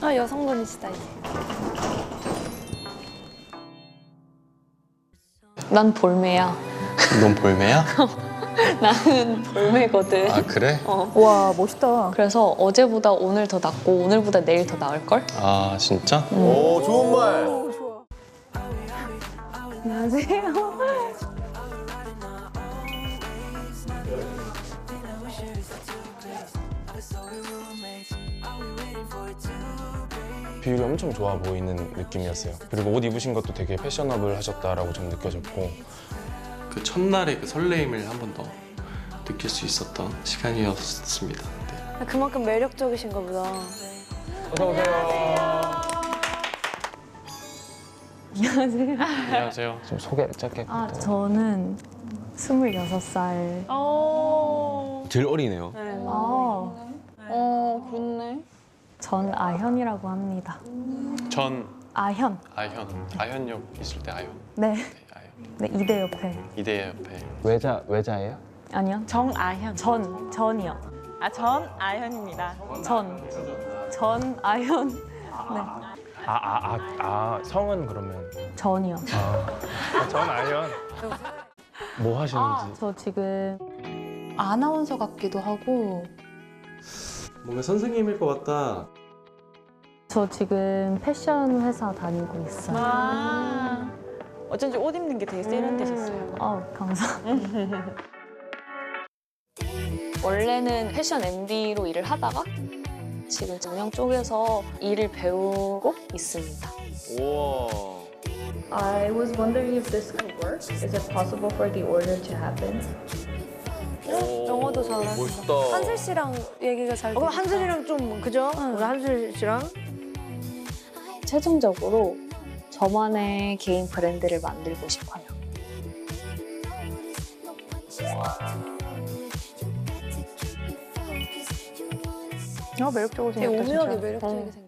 아 여성분이시다 이제. 난 볼매야. 넌 볼매야? 나는 볼매거든. 아 그래? 어. 와 멋있다. 그래서 어제보다 오늘 더 낫고 오늘보다 내일 더 나을 걸? 아 진짜? 오 좋은 말. 오, 좋아. 안녕하세요. 비율이 엄청 좋아 보이는 느낌이었어요. 그리고 옷 입으신 것도 되게 패셔너블 하셨다라고 좀 느껴졌고 그 첫날의 그 설레임을 한 번 더 느낄 수 있었던 시간이었습니다. 네. 그만큼 매력적이신가 보다. 어서 오세요. 안녕하세요. 안녕하세요. 좀 소개 짧게. 아. 저는 26살. 어. 제일 어리네요. 네. 아, 어, 그렇네. 전아현이라고 합니다. 전 아현. 아현 아현역 있을 때 아현 네. 네, 아현 네, 이대 옆에. 이대 옆에 외자 외자예요? 아니요. 정아현. 전, 전이요. 아 전아현입니다. 전. 전아현. 네, 아 아 아 아 성은 그러면 전이요. 전 아현. 뭐 하시는지. 저 지금 아나운서 같기도 하고 뭔가 선생님일 것 같다. 저 지금 패션 회사 다니고 있어요. 아 어쩐지 옷 입는 게 되게 세련되셨어요. 어, 감사합니다. 원래는 패션 MD로 일을 하다가 지금 운영 쪽에서 일을 배우고 있습니다. 우와. I was wondering if this could work. Is it possible for the order to happen? 잘하시다. 멋있다. 한슬 씨랑 얘기가 잘. 어, 그럼 되니까. 한슬이랑 좀 그죠? 우리 한슬 씨랑 최종적으로 저만의 개인 브랜드를 만들고 싶어요. 어 매력적으로 되게 생겼다 오묘하게 진짜. 매력적이게 어. 생겼.